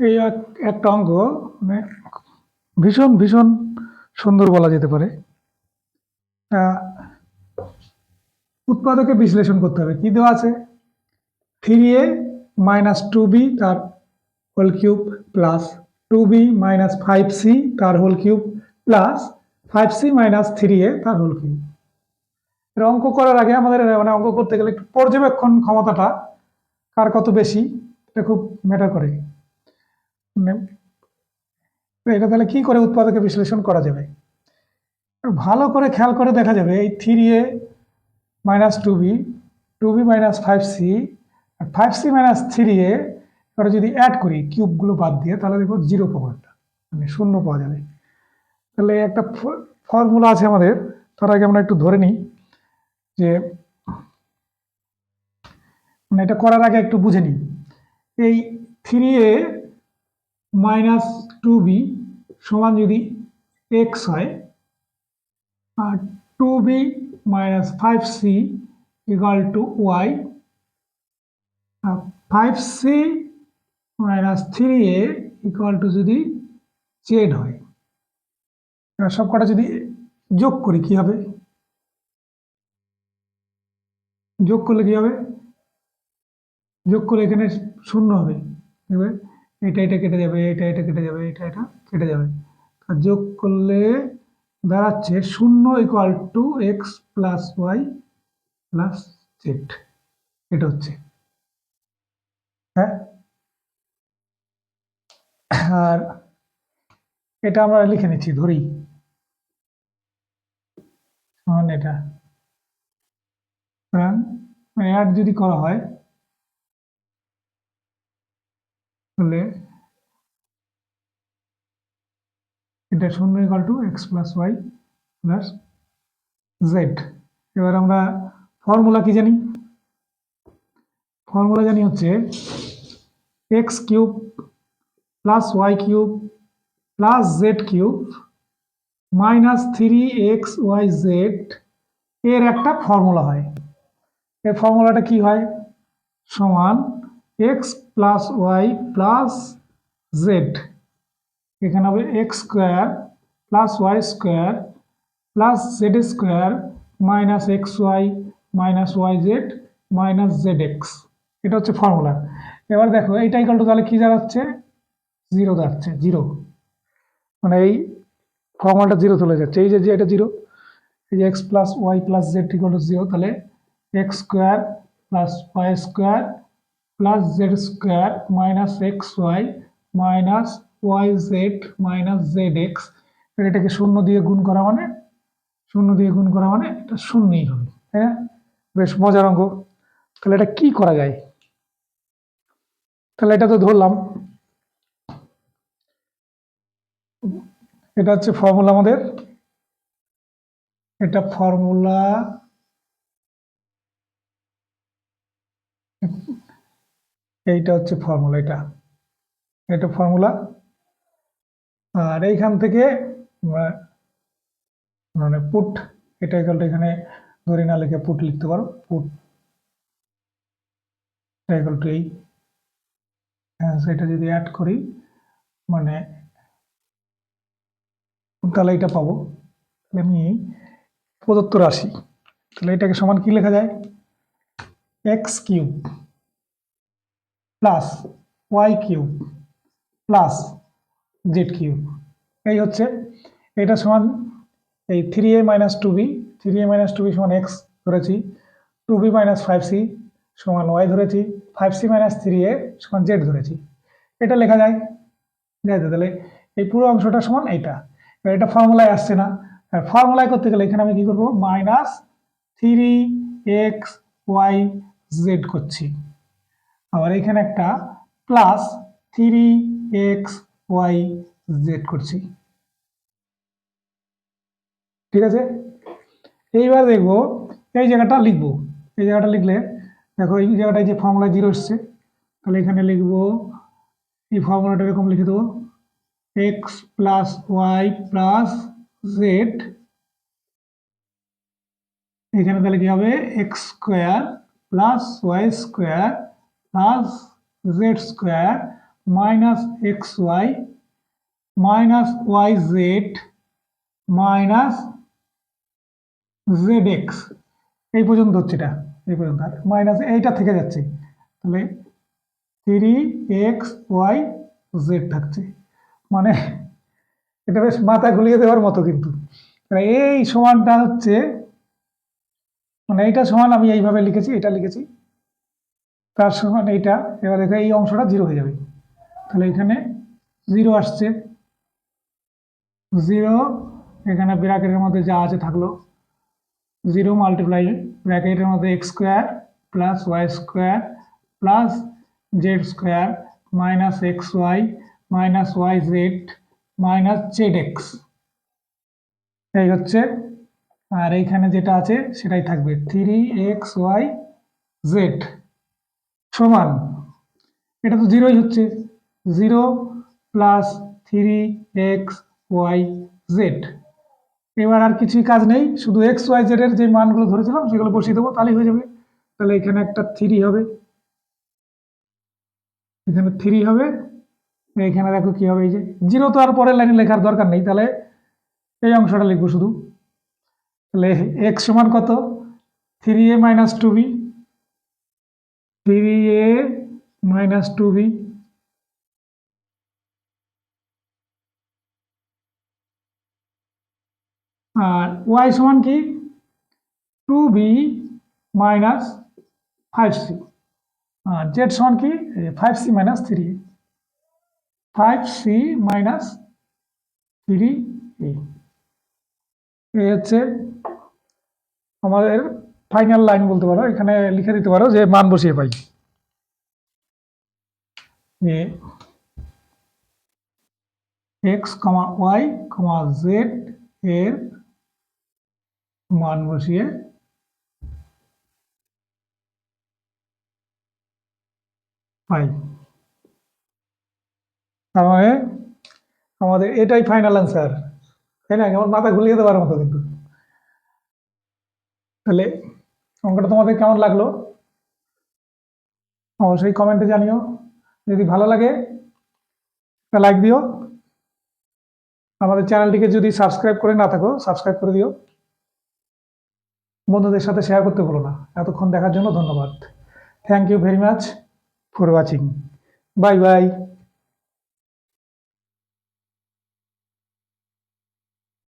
এই এক- একটা অঙ্ক মানে ভীষণ ভীষণ সুন্দর বলা যেতে পারে। উৎপাদকে বিশ্লেষণ করতে হবে। কি দেওয়া আছে? Three A minus two B তার whole cube plus two B minus five C তার whole cube plus five C minus three A তার হোল কিউব। অঙ্ক করার আগে আমাদের মানে অঙ্ক করতে গেলে একটু পর্যবেক্ষণ ক্ষমতাটা কার কত বেশি, এটা খুব ম্যাটার করে। এটা তাহলে কি করে উৎপাদকে বিশ্লেষণ করা যাবে? ভালো করে খেয়াল করে দেখা যাবে, এই three A minus two B two B minus five C R five C minus three A এবার যদি অ্যাড করি কিউবগুলো বাদ দিয়ে, তাহলে দেখো জিরো পাবো একটা মানে শূন্য পাওয়া যাবে। তাহলে একটা ফর্মুলা আছে আমাদের, তার আগে আমরা একটু ধরে নিই, যে মানে এটা করার আগে একটু বুঝে নিই। এই three A minus two B সমান যদি এক্স হয়, আর two B minus five C equal to Y, R five C minus three A equal to যদি জেড হয়। সব কটা যদি যোগ করি কি হবে? যোগ করলে কি হবে? যোগ করলে এখানে শূন্য হবে। দেখবে এটা এটা কেটে যাবে, এটা এটা কেটে যাবে, এটা এটা কেটে যাবে। যোগ করলে দাঁড়াচ্ছে শূন্য equal to X plus Y plus Z এটা হচ্ছে। হ্যাঁ? আর এটা আমরা লিখে নিচ্ছি, ধরি। এটা। অ্যাড যদি করা হয় তাহলে এটা শূন্য equal to X plus Y plus Z এবার আমরা ফর্মুলা কি জানি? ফর্মুলা জানি হচ্ছে X cube plus Y cube plus Z cube minus three X Y Z এর একটা ফর্মুলা হয়। এর ফর্মুলাটা কি হয়? সমান X plus Y plus Z এখানে হবে X square plus Y square plus Z square minus X Y minus Y Z minus Z X এটা হচ্ছে ফর্মুলা এবার দেখো, এইটা ইকাল তাহলে কী দাঁড়াচ্ছে? জিরো দাঁড়াচ্ছে জিরো মানে এই ফর্মুলাটা জিরো চলে যাচ্ছে। এই যে যে এটা জিরো এই যে X plus Y plus Z equal zero তাহলে X square plus Y square plus Z square minus X Y minus Y Z minus Z X এটাকে শূন্য দিয়ে গুণ করা মানে শূন্য দিয়ে গুণ করা মানে এটা শূন্যই হবে না? বেশ মজার অঙ্ক। তাহলে এটা কি করা যায়? তাহলে এটা তো ধরলাম। এটা হচ্ছে ফর্মুলা আমাদের। এটা ফর্মুলা এইটা হচ্ছে ফর্মুলা এটা। এটা ফর্মুলা আর এইখান থেকে মানে পুট এটা এখানটা এখানে ধরে না লিখে পুট লিখতে পারো। পুট ইকুয়াল টু এই। হ্যাঁ, সেটা যদি অ্যাড করি মানে তাহলে এটা পাবো। তাহলে আমি প্রদত্ত রাশি। তাহলে এটাকে সমান কি লেখা যায়? X cube plus Y cube plus Z cube. এই হচ্ছে এটা সমান এই three A minus two B three A minus two B সমান এক্স ধরেছি two B minus five C সমান ওয়াই ধরেছি five C minus three A সমান জেড ধরেছি। এটা লেখা যায় তো, তাহলে এই পুরো অংশটা সমান এইটা। এবার এটা ফর্মুলায় আসছে না। আর ফর্মুলায় করতে গেলে এখানে আমি কী করব? Minus three X Y Z করছি। আবার এখানে একটা plus three X Y Z করছি। ঠিক আছে? এইবার দেখব এই জায়গাটা লিখব। এই জায়গাটা লিখলে দেখো এই জায়গাটায় যে ফর্মুলা জিরো এসছে, তাহলে এখানে লিখব এই ফর্মুলাটা এরকম লিখে দেবো। X plus Y plus Z এখানে তাহলে কি হবে? X square plus Y square plus Z square minus X Y minus Y Z minus Z X এই পর্যন্ত হচ্ছে এটা, এই পর্যন্ত। আর মাইনাস এইটা থেকে যাচ্ছে। তাহলে থ্রি এক্স ওয়াই জেড থাকছে। মানে এটা বেশ মাথা গুলিয়ে দেওয়ার মতো কিন্তু। এই সমানটা হচ্ছে মানে এইটা সমান আমি এইভাবে লিখেছি, এটা লিখেছি। তার সমান এইটা। এবার দেখো এই অংশটা জিরো হয়ে যাবে। তাহলে এখানে জিরো আসছে। জিরো এখানে ব্র্যাকেটের মধ্যে যা আছে থাকল। জিরো মাল্টিপ্লাই ব্র্যাকেটের মধ্যে X square plus Y square plus Z square minus X Y minus Y Z minus Z X এই হচ্ছে। আর এইখানে যেটা আছে সেটাই থাকবে। থ্রি এক্স ওয়াই জেড সমান। এটা তো জিরোই হচ্ছে। Zero plus three X Y Z. এবার আর কিছুই কাজ নেই। শুধু এক্স ওয়াই জেড এর যে মানগুলো ধরেছিলাম, সেগুলো বসিয়ে দেবো, তাহলেই হয়ে যাবে। তাহলে এখানে একটা থ্রি হবে। এখানে থ্রি হবে। এখানে দেখো কি হবে, এই যে জিরো তো আর পরের লাইনে লেখার দরকার নেই। তাহলে এই অংশটা লিখব শুধু। তাহলে এক্স সমান কত? Three A minus two B. Three A minus two B R Y সমান কি? Two B minus five C আর জেড সমান কি? Five C minus three five C minus three এই হচ্ছে আমাদের ফাইনাল লাইন বলতে পারো, এখানে লিখে দিতে পারো যে মান বসিয়ে পাই। X comma Y comma Z এর মান বসিয়ে পাই। তার মানে আমাদের এটাই ফাইনাল অ্যান্সার তাই না? আমার মাথা ঘুলিয়ে দেওয়ার মতো কিন্তু। তাহলে অঙ্কটা তোমাদের কেমন লাগল? অবশ্যই কমেন্টে জানিও। যদি ভালো লাগে লাইক দিও। আমাদের চ্যানেলটিকে যদি সাবস্ক্রাইব করে না থাকো সাবস্ক্রাইব করে দিও। বন্ধুদের সাথে শেয়ার করতে ভুলো না। এতক্ষণ দেখার জন্য ধন্যবাদ। Thank you very much for watching bye bye